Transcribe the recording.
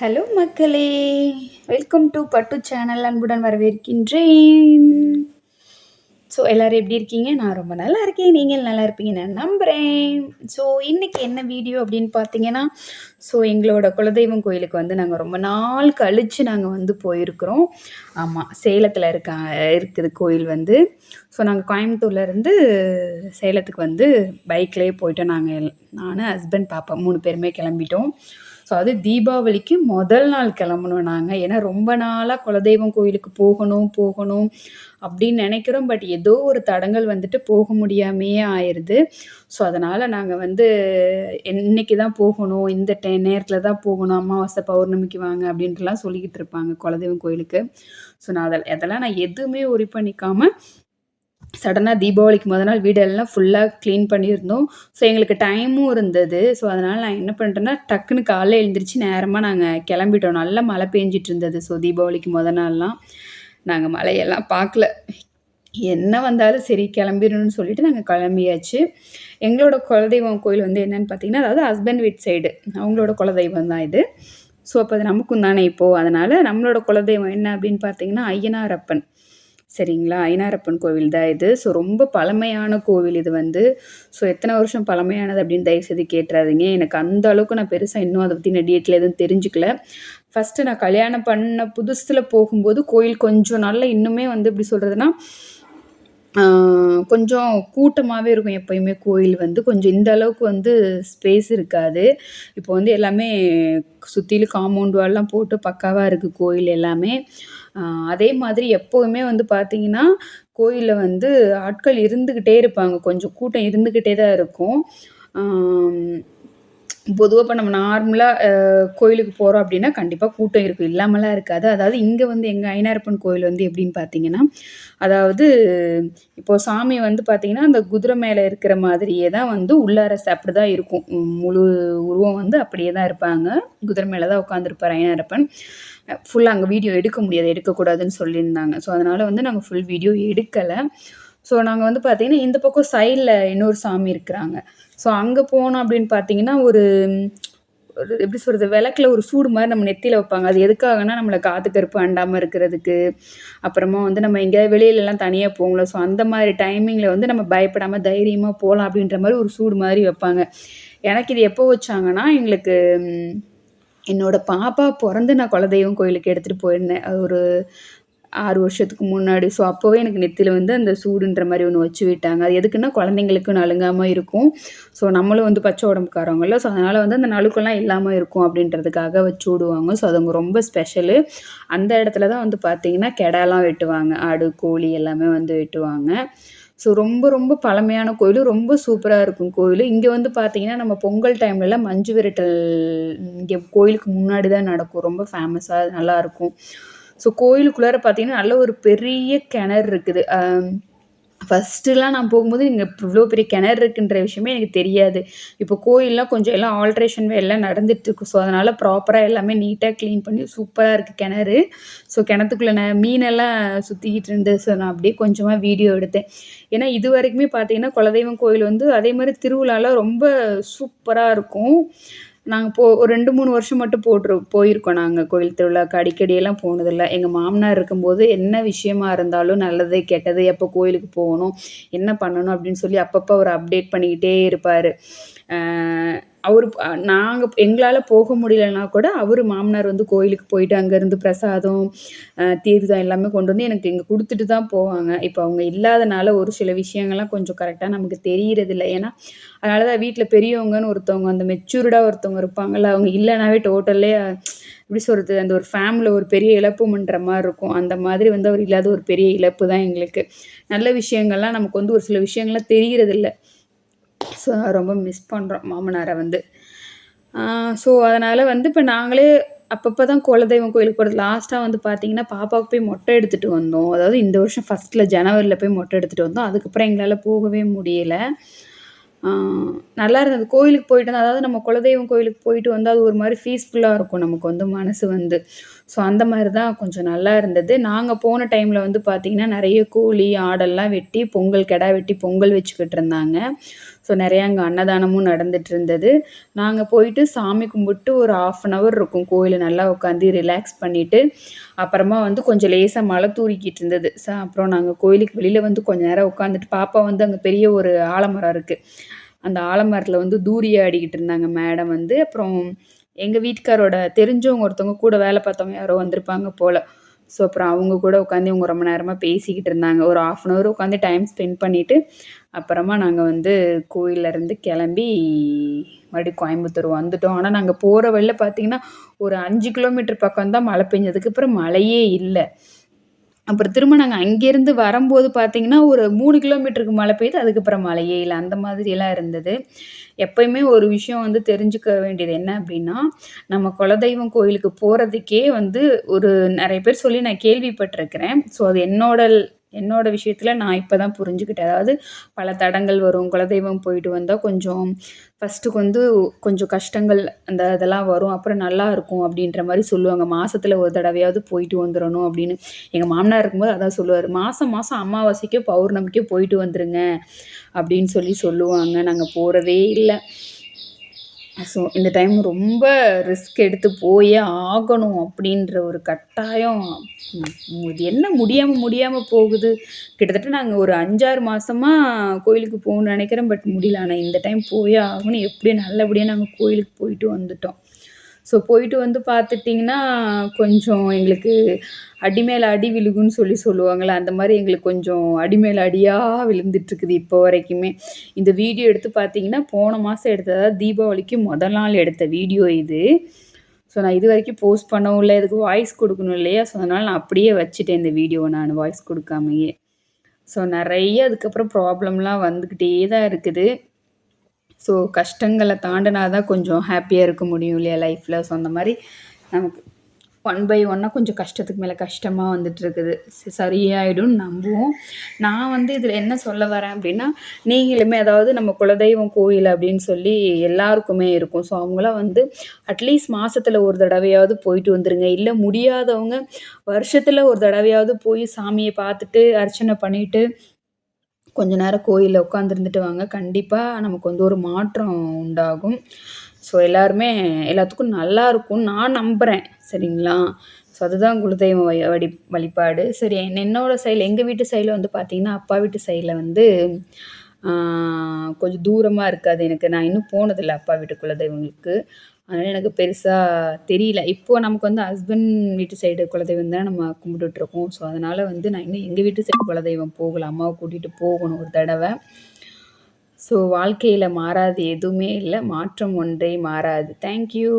Hello மக்களே. Welcome to பட்டு channel அன்புடன் வரவேற்கின்றேன். ஸோ எல்லோரும் எப்படி இருக்கீங்க? நான் ரொம்ப நல்லா இருக்கேன். நீங்கள் நல்லா இருப்பீங்க நான் நம்புகிறேன் ஸோ இன்றைக்கி என்ன வீடியோ அப்படின்னு பார்த்தீங்கன்னா ஸோ எங்களோட குலதெய்வம் கோயிலுக்கு வந்து நாங்கள் ரொம்ப நாள் கழித்து நாங்கள் வந்து போயிருக்கிறோம். ஆமாம் சேலத்தில் இருக்க இருக்குது கோயில் வந்து. ஸோ நாங்கள் கோயம்புத்தூர்லேருந்து சேலத்துக்கு வந்து பைக்லேயே போயிட்டோம் நாங்கள் நான் ஹஸ்பண்ட் பாப்பா மூணு பேருமே கிளம்பிட்டோம். ஸோ அது தீபாவளிக்கு முதல் நாள் கிளம்புனோம் நாங்கள் ஏன்னா ரொம்ப நாளாக குலதெய்வம் கோயிலுக்கு போகணும் போகணும் அப்படின்னு நினைக்கிறோம். பட் ஏதோ ஒரு தடங்கள் வந்துட்டு போக முடியாமையே ஆயிடுது ஸோ அதனால் நாங்கள் வந்து இன்னைக்கு தான் போகணும். இந்த டே நேரத்தில் தான் போகணும். அமாவாசை பௌர்ணமிக்கு வாங்க அப்படின்ட்டுலாம் சொல்லிக்கிட்டு இருப்பாங்க குலதெய்வம் கோயிலுக்கு. ஸோ நான் அதில் அதெல்லாம் நான் எதுவுமே உரி பண்ணிக்காமல் சடனாக தீபாவளிக்கு முத நாள் வீடெல்லாம் ஃபுல்லாக க்ளீன் பண்ணியிருந்தோம். ஸோ எங்களுக்கு டைமும் இருந்தது. ஸோ அதனால் நான் என்ன பண்ணிட்டேன்னா டக்குன்னு காலைல எழுந்திரிச்சு நேரமாக நாங்கள் கிளம்பிட்டோம். நல்லா மழை பெஞ்சிட்டு இருந்தது ஸோ தீபாவளிக்கு முத நாள்லாம் நாங்கள் மழையெல்லாம் பார்க்கல. என்ன வந்தாலும் சரி கிளம்பிடணும்னு சொல்லிட்டு நாங்கள் கிளம்பியாச்சு. எங்களோட குலதெய்வம் கோயில் வந்து என்னென்னு பார்த்தீங்கன்னா அதாவது ஹஸ்பண்ட் வீட் சைடு அவங்களோட குலதெய்வம் தான் இது. ஸோ அப்போ அது நமக்கும் தானே இப்போது அதனால் நம்மளோட குலதெய்வம் என்ன அப்படின்னு பார்த்தீங்கன்னா ஐயனாரப்பன் சரிங்களா? ஐனாரப்பன் கோவில் தான் இது. ஸோ ரொம்ப பழமையான கோவில் இது வந்து. ஸோ எத்தனை வருஷம் பழமையானது அப்படின்னு தயவுசெய்து கேட்டுறாதீங்க எனக்கு அந்த அளவுக்கு நான் பெருசாக இன்னும் அதை பற்றி நான் டீட்டெயில் எதுவும் தெரிஞ்சுக்கல. ஃபஸ்ட்டு நான் கல்யாணம் பண்ண புதுசில் போகும்போது கோயில் கொஞ்சம் நல்லா இன்னுமே வந்து எப்படி சொல்கிறதுனா கொஞ்சம் கூட்டமாகவே இருக்கும் எப்போயுமே கோயில் வந்து. கொஞ்சம் இந்த அளவுக்கு வந்து ஸ்பேஸ் இருக்காது. இப்போ வந்து எல்லாமே சுற்றிலும் காம்பவுண்ட் வால்லாம் போட்டு பக்காவாக இருக்குது கோயில் எல்லாமே. அதே மாதிரி எப்போதுமே வந்து பார்த்திங்கன்னா கோயிலில் வந்து ஆட்கள் இருந்துக்கிட்டே இருப்பாங்க. கொஞ்சம் கூட்டம் இருந்துக்கிட்டே தான் இருக்கும். பொதுவாக இப்போ நம்ம நார்மலாக கோயிலுக்கு போகிறோம் அப்படின்னா கண்டிப்பாக கூட்டம் இருக்கும். இல்லாமலாம் இருக்காது. அதாவது இங்கே வந்து எங்கள் ஐநாரப்பன் கோயில் வந்து எப்படின்னு பார்த்தீங்கன்னா அதாவது இப்போது சாமி வந்து பார்த்திங்கன்னா அந்த குதிரை மேலே இருக்கிற மாதிரியே தான் வந்து உள்ளார அப்படி தான் இருக்கும். முழு உருவம் வந்து அப்படியே தான் இருப்பாங்க. குதிரை மேலே தான் உட்காந்துருப்பார் ஐநாரப்பன் ஃபுல்லாக அங்கே வீடியோ எடுக்க முடியாது எடுக்கக்கூடாதுன்னு சொல்லியிருந்தாங்க. ஸோ அதனால் வந்து நாங்கள் ஃபுல் வீடியோ எடுக்கலை. ஸோ நாங்கள் வந்து பார்த்திங்கன்னா இந்த பக்கம் சைடில் இன்னொரு சாமி இருக்கிறாங்க. ஸோ அங்கே போனோம் அப்படின்னு பார்த்தீங்கன்னா ஒரு ஒரு எப்படி சொல்கிறது விளக்கில் ஒரு சூடு மாதிரி நம்ம நெத்தியில் வைப்பாங்க. அது எதுக்காகனா நம்மளை காத்து கருப்பு அண்டாமல் இருக்கிறதுக்கு. அப்புறமா வந்து நம்ம எங்கேயாவது வெளியிலலாம் தனியாக போகல. ஸோ அந்த மாதிரி டைமிங்கில் வந்து நம்ம பயப்படாமல் தைரியமாக போகலாம் அப்படின்ற மாதிரி ஒரு சூடு மாதிரி வைப்பாங்க. எனக்கு இது எப்போ வச்சாங்கன்னா எங்களுக்கு என்னோடய பாப்பா பிறந்து நான் குலதெய்வம் கோயிலுக்கு எடுத்துகிட்டு போயிருந்தேன். அது ஒரு ஆறு வருஷத்துக்கு முன்னாடி. ஸோ அப்போவே எனக்கு நெத்தியில் வந்து அந்த சூடுன்ற மாதிரி ஒன்று வச்சு விட்டாங்க. அது எதுக்குன்னா குழந்தைங்களுக்கு நலுங்காமல் இருக்கும். ஸோ நம்மளும் வந்து பச்சை உடம்புக்காரவங்கள ஸோ அதனால் வந்து அந்த நலுக்கெல்லாம் இல்லாமல் இருக்கும் அப்படின்றதுக்காக வச்சு விடுவாங்க. ஸோ அது அவங்க ரொம்ப ஸ்பெஷலு அந்த இடத்துல தான் வந்து பார்த்திங்கன்னா கெடாலாம் வெட்டுவாங்க. ஆடு கோழி எல்லாமே வந்து வெட்டுவாங்க. ஸோ ரொம்ப ரொம்ப பழமையான கோயில். ரொம்ப சூப்பராக இருக்கும் கோயில். இங்கே வந்து பார்த்திங்கன்னா நம்ம பொங்கல் டைம்லலாம் மஞ்சு விரட்டல் இங்கே கோயிலுக்கு முன்னாடி தான் நடக்கும். ரொம்ப ஃபேமஸாக நல்லாயிருக்கும் ஸோ கோயிலுக்குள்ளார பார்த்தீங்கன்னா நல்ல ஒரு பெரிய கிணறு இருக்குது. ஃபஸ்ட்டுலாம் நான் போகும்போது இங்கே இவ்வளோ பெரிய கிணறு இருக்குன்ற விஷயமே எனக்கு தெரியாது. இப்போ கோயிலெலாம் கொஞ்சம் எல்லாம் ஆல்ட்ரேஷன் எல்லாம் நடந்துகிட்ருக்கு ஸோ அதனால் ப்ராப்பராக எல்லாமே நீட்டாக க்ளீன் பண்ணி சூப்பராக இருக்குது கிணறு. ஸோ கிணத்துக்குள்ளே நான் மீனெல்லாம் சுற்றிக்கிட்டு இருந்தது ஸோ நான் அப்படியே கொஞ்சமாக வீடியோ எடுத்தேன். ஏன்னா இது வரைக்குமே பார்த்தீங்கன்னா குலதெய்வம் கோயில் வந்து அதே மாதிரி திருவிழாலாம் ரொம்ப சூப்பராக இருக்கும். நாங்கள் போ ஒரு ரெண்டு மூணு வருஷம் மட்டும் போட்டுரு போயிருக்கோம் நாங்கள் கோயில் திருவிழாவுக்கு அடிக்கடியெல்லாம் போனதில்லை. எங்கள் மாமனார் இருக்கும்போது என்ன விஷயமா இருந்தாலும் நல்லது கெட்டது எப்போ கோயிலுக்கு போகணும் என்ன பண்ணணும் அப்படின்னு சொல்லி அப்பப்போ அவர் அப்டேட் பண்ணிக்கிட்டே இருப்பார். அவர் நாங்கள் எங்களால் போக முடியலன்னா கூட அவர் மாமனார் வந்து கோயிலுக்கு போயிட்டு அங்கேருந்து பிரசாதம் தீர்த்தம் எல்லாமே கொண்டு வந்து எனக்கு இங்கே கொடுத்துட்டு தான் போவாங்க. இப்போ அவங்க இல்லாதனால ஒரு சில விஷயங்கள்லாம் கொஞ்சம் கரெக்டாக நமக்கு தெரியறதில்ல. ஏன்னா அதனால தான் வீட்டில் பெரியவங்கன்னு ஒருத்தவங்க அந்த மெச்சூர்டாக ஒருத்தவங்க இருப்பாங்கள்ல அவங்க இல்லைனாவே டோட்டல்லே எப்படி சொல்கிறது அந்த ஒரு ஃபேமிலியில் ஒரு பெரிய இழப்புமன்ற மாதிரி இருக்கும். அந்த மாதிரி வந்து அவர் இல்லாத ஒரு பெரிய இழப்பு தான் எங்களுக்கு. நல்ல விஷயங்கள்லாம் நமக்கு வந்து ஒரு சில விஷயங்கள்லாம் தெரியறதில்ல. ஸோ ரொம்ப மிஸ் பண்ணுறோம் மாமனாரை வந்து. ஸோ அதனால் வந்து இப்போ நாங்களே அப்பப்போ தான் குலதெய்வம் கோயிலுக்கு போகிறது லாஸ்ட்டாக வந்து பார்த்திங்கன்னா பாப்பாவுக்கு போய் மொட்டை எடுத்துகிட்டு வந்தோம். அதாவது இந்த வருஷம் ஃபஸ்ட்டில் ஜனவரியில் போய் மொட்டை எடுத்துகிட்டு வந்தோம். அதுக்கப்புறம் எங்களால் போகவே முடியலை. நல்லா இருந்தது. கோயிலுக்கு போயிட்டு அதாவது நம்ம குலதெய்வம் கோயிலுக்கு போயிட்டு வந்தால் அது ஒரு மாதிரி பீஸ்ஃபுல்லாக இருக்கும் நமக்கு வந்து மனசு வந்து. ஸோ அந்த மாதிரி தான் கொஞ்சம் நல்லா இருந்தது. நாங்கள் போன டைமில் வந்து பார்த்திங்கன்னா நிறைய கோழி ஆடெல்லாம் வெட்டி பொங்கல் கெடா வெட்டி பொங்கல் வச்சுக்கிட்டு இருந்தாங்க. ஸோ நிறையா அங்கே அன்னதானமும் நடந்துட்டு இருந்தது நாங்கள் போயிட்டு சாமி கும்பிட்டு ஒரு ஆஃப் அன் ஹவர் இருக்கும் கோயில் நல்லா உட்காந்து ரிலாக்ஸ் பண்ணிவிட்டு அப்புறமா வந்து கொஞ்சம் லேசாக மழை தூரிக்கிட்டு இருந்தது ஸோ அப்புறம் நாங்கள் கோயிலுக்கு வெளியில் வந்து கொஞ்சம் நேரம் உட்காந்துட்டு பாப்பா வந்து அங்கே பெரிய ஒரு ஆலமரம் இருக்குது அந்த ஆலமரத்தில் வந்து தூரியாக ஆடிக்கிட்டு இருந்தாங்க மேடம் வந்து. அப்புறம் எங்கள் வீட்டுக்காரோட தெரிஞ்சவங்க ஒருத்தவங்க கூட வேலை பார்த்தவங்க யாரோ வந்திருப்பாங்க போல். ஸோ அப்புறம் அவங்க கூட உட்காந்து இவங்க ரொம்ப நேரமாக பேசிக்கிட்டு இருந்தாங்க. ஒரு ஆஃப் அன் ஹவர் உட்காந்து டைம் ஸ்பெண்ட் பண்ணிவிட்டு அப்புறமா நாங்கள் வந்து கோயிலேருந்து கிளம்பி மறுபடியும் கோயம்புத்தூர் வந்துட்டோம். ஆனால் நாங்கள் போகிற வழியில் பார்த்தீங்கன்னா ஒரு அஞ்சு கிலோமீட்டர் பக்கம் தான் மழை பெஞ்சதுக்கு அப்புறம் மழையே இல்லை. அப்புறம் திரும்ப நாங்கள் அங்கேருந்து வரும்போது பார்த்தீங்கன்னா ஒரு மூணு கிலோமீட்டருக்கு மழை பெய்யுது அதுக்கப்புறம் மழையே இல்லை. அந்த மாதிரியெல்லாம் இருந்தது. எப்பயுமே ஒரு விஷயம் வந்து தெரிஞ்சுக்க வேண்டியது என்ன அப்படின்னா நம்ம குலதெய்வம் கோயிலுக்கு போகிறதுக்கே வந்து ஒரு நிறைய பேர் சொல்லி நான் கேள்விப்பட்டிருக்கிறேன். ஸோ அது என்னோட என்னோட விஷயத்தில் நான் இப்போ தான் புரிஞ்சுக்கிட்டேன். அதாவது பல தடங்கள் வரும். குலதெய்வம் போயிட்டு வந்தால் கொஞ்சம் ஃபஸ்ட்டுக்கு வந்து கொஞ்சம் கஷ்டங்கள் அந்த இதெல்லாம் வரும். அப்புறம் நல்லா இருக்கும் அப்படின்ற மாதிரி சொல்லுவாங்க. மாதத்தில் ஒரு தடவையாவது போயிட்டு வந்துடணும் அப்படின்னு எங்கள் மாமனார் இருக்கும்போது அதான் சொல்லுவார். மாதம் மாதம் அமாவாசைக்கோ பௌர்ணமிக்கோ போயிட்டு வந்துருங்க அப்படின்னு சொல்லி சொல்லுவாங்க. நாங்கள் போகிறதே இல்லை. ஸோ இந்த டைம் ரொம்ப ரிஸ்க் எடுத்து போயே ஆகணும் அப்படின்ற ஒரு கட்டாயம். இது என்ன முடியாமல் முடியாமல் போகுது? கிட்டத்தட்ட நாங்கள் ஒரு அஞ்சாறு மாதமாக கோயிலுக்கு போகணும்னு நினைக்கிறேன் பட் முடியல. ஆனால் இந்த டைம் போயே ஆகணும். எப்படியும் நல்லபடியாக நாங்கள் கோயிலுக்கு போயிட்டு வந்துட்டோம். ஸோ போயிட்டு வந்து பார்த்துட்டிங்கன்னா கொஞ்சம் எங்களுக்கு அடி மேலே அடி விழுகுன்னு சொல்லி சொல்லுவாங்கள்ல அந்த மாதிரி எங்களுக்கு கொஞ்சம் அடி மேலே அடியாக விழுந்துட்டுருக்குது இப்போ வரைக்குமே. இந்த வீடியோ எடுத்து பார்த்தீங்கன்னா போன மாதம் எடுத்ததா தீபாவளிக்கு முதல் நாள் எடுத்த வீடியோ இது. ஸோ நான் இது வரைக்கும் போஸ்ட் பண்ணவும் இல்லை இதுக்கு வாய்ஸ் கொடுக்கணும் இல்லையா? ஸோ அதனால் நான் அப்படியே வச்சுட்டேன் இந்த வீடியோவை நான் வாய்ஸ் கொடுக்காமையே. ஸோ நிறைய அதுக்கப்புறம் ப்ராப்ளம்லாம் வந்துக்கிட்டே தான் இருக்குது. ஸோ கஷ்டங்களை தாண்டினா தான் கொஞ்சம் ஹாப்பியாக இருக்க முடியும் இல்லையா லைஃப்பில் ஸோ அந்த மாதிரி நமக்கு ஒன் பை ஒன்னாக கொஞ்சம் கஷ்டத்துக்கு மேலே கஷ்டமாக வந்துட்டுருக்குது. சரியாயிடும்னு நம்புவோம். நான் வந்து இதில் என்ன சொல்ல வரேன் அப்படின்னா நீங்களுமே அதாவது நம்ம குலதெய்வம் கோயில் அப்படின்னு சொல்லி எல்லாருக்குமே இருக்கும். ஸோ அவங்களாம் வந்து அட்லீஸ்ட் மாதத்தில் ஒரு தடவையாவது போயிட்டு வந்துடுங்க இல்லை முடியாதவங்க வருஷத்தில் ஒரு தடவையாவது போய் சாமியை பார்த்துட்டு அர்ச்சனை பண்ணிவிட்டு கொஞ்ச நேரம் கோயிலில் உட்காந்துருந்துட்டு வாங்க. கண்டிப்பாக நமக்கு வந்து ஒரு மாற்றம் உண்டாகும். ஸோ எல்லாருமே எல்லாத்துக்கும் நல்லா இருக்கும்னு நான் நம்புகிறேன் சரிங்களா? ஸோ அதுதான் குலதெய்வம் வழி வழி வழிபாடு. சரி என்னோடய சைடில் எங்கள் வீட்டு சைடில் வந்து பார்த்திங்கன்னா அப்பா வீட்டு சைடில் வந்து கொஞ்சம் தூரமாக இருக்காது எனக்கு. நான் இன்னும் போனதில்லை அப்பா வீட்டு குலதெய்வங்களுக்கு அதனால் எனக்கு பெருசாக தெரியல. இப்போது நமக்கு வந்து ஹஸ்பண்ட் வீட்டு சைடு குலதெய்வம் தான் நம்ம கும்பிட்டுட்ருக்கோம் ஸோ அதனால் வந்து நான் இன்னும் எங்கள் வீட்டு சைடு குலதெய்வம் போகல. அம்மாவை கூட்டிகிட்டு போகணும் ஒரு தடவை. ஸோ வாழ்க்கையில் மாறாது எதுவுமே இல்லை. மாற்றம் ஒன்றே மாறாது. தேங்க்யூ